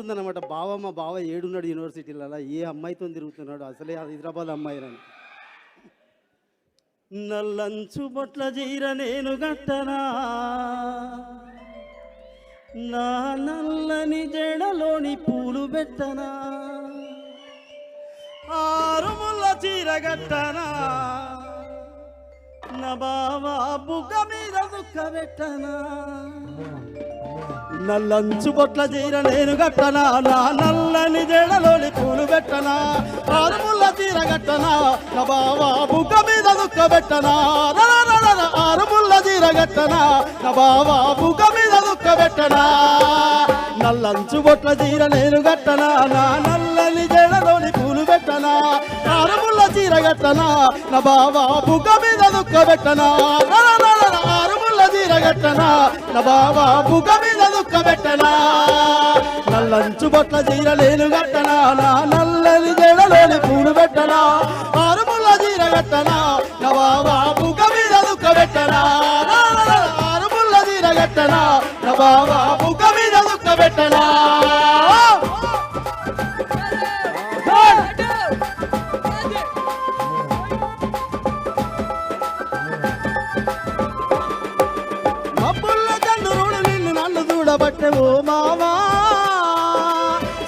ఉందన్నమాట బావ మా బావ ఏడున్నాడు యూనివర్సిటీలలో. ఏ అమ్మాయితో తిరుగుతున్నాడు? అసలే హైదరాబాద్ అమ్మాయి అని నల్లంచు బొట్ల జీర నేను గట్టనా నా నల్లని జడలోని పూలు పెట్టనా? ఆరుముల చీర గట్టనా నా బావా బుగ్గ మీద దుఃఖ పెట్టనా? నల్లంచు బొట్ల చీర నేను గట్టనా నా నల్లని జడలోని పూలు పెట్టనా? ఆరుముల్ల చీర గట్టనా నా బావా బుగ్గ మీద దుక్క పెట్టనా? రరరరర ఆరుముల్ల చీర గట్టనా నా బావా బుగ్గ మీద దుక్క పెట్టనా? నల్లంచు బొట్ల చీర నేను గట్టనా నా నల్లని జడలోని పూలు పెట్టనా? ఆరుముల్ల చీర గట్టనా నా బావా బుగ్గ మీద దుక్క పెట్టనా? గట్టనా నా బావా బుగ్గ మీద దుక్క పెట్టనా? నల్లంచు బొట్ల చీర లేను గట్టనా నా నల్లని జడలోని పూలు పెట్టనా? ఆరుముల చీర గట్టనా నా బావా బుగ్గ మీద దుక్క పెట్టనా? ఆరుముల చీర గట్టనా నా బావా బుగ్గ మీద దుక్క పెట్టనా? చేసావు ఓ మావా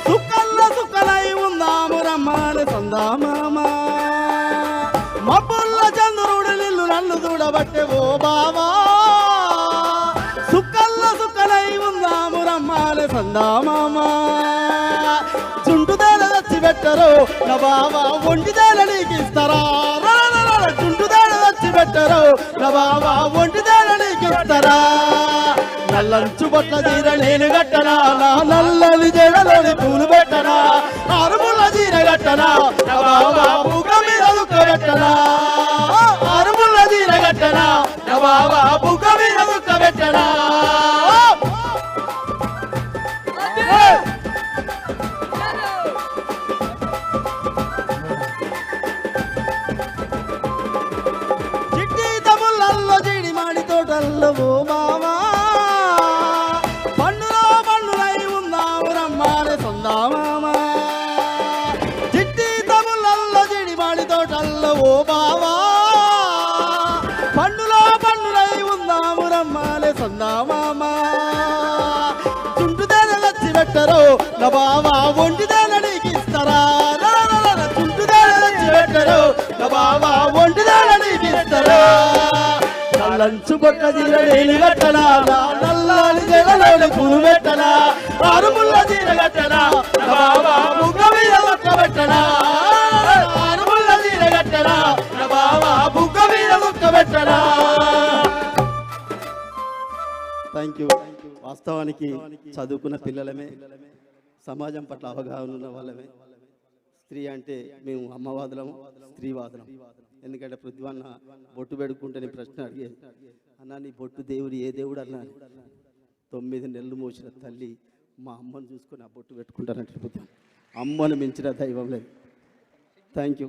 సుఖల్ల సుఖలై ఉందాము రమ్మని సందామామా. మబ్బుల్ల చంద్రుడు నిన్ను నన్ను చూడబట్టే ఓ బావా సుఖల్ల సుఖలై ఉందాము రమ్మని సందామామా. చుంటుదేల తెచ్చి పెట్టరు నా బావా ఒంటిదేల నీకు ఇస్తారా? నల్లంచు బట్ల తీర నేను గట్టనా నా నల్లని జడలోని పూలు పెట్టనా? అరుముల తీర గట్టనా నా బావా బుగ్గ మీద దుఃఖ అరుముల తీర గట్టనా నా బావా బుగ్గ మీద దుఃఖ చిట్టి తములల్లో జీడి మాడి తోటల్లో మా ఓ బావా పండులో పండులై ఉందాము రమ్మాలే సొందామామా చుంటుదేన లచ్చి పెట్టరో నా బావా ఒంటిదేన నీకు ఇస్తారా? రరరరర చుంటుదేన లచ్చి పెట్టరు నా బావా ఒంటిదేన నీకు ఇస్తారా? నల్లంచు బొట్ట చీర నేను కట్టనా? నల్లాలి నల్లని జడలోని పూలు పెట్టనా? ఆరుముల్ల చీర కట్టనా? నా థ్యాంక్ యూ వాస్తవానికి చదువుకున్న పిల్లలమే. సమాజం పట్ల అవగాహన ఉన్న వాళ్ళమే. స్త్రీ అంటే మేము అమ్మవాదులము స్త్రీవాదులం. ఎందుకంటే పృథ్వన్న బొట్టు పెడుకుంటేనే ప్రశ్న అడిగే. అన్న నీ బొట్టు దేవుడు ఏ దేవుడు అన్నా? తొమ్మిది నెలలు మోసిన తల్లి మా అమ్మను చూసుకొని ఆ బొట్టు పెట్టుకుంటానంటే అమ్మను మించిన దైవం లేదు. Thank you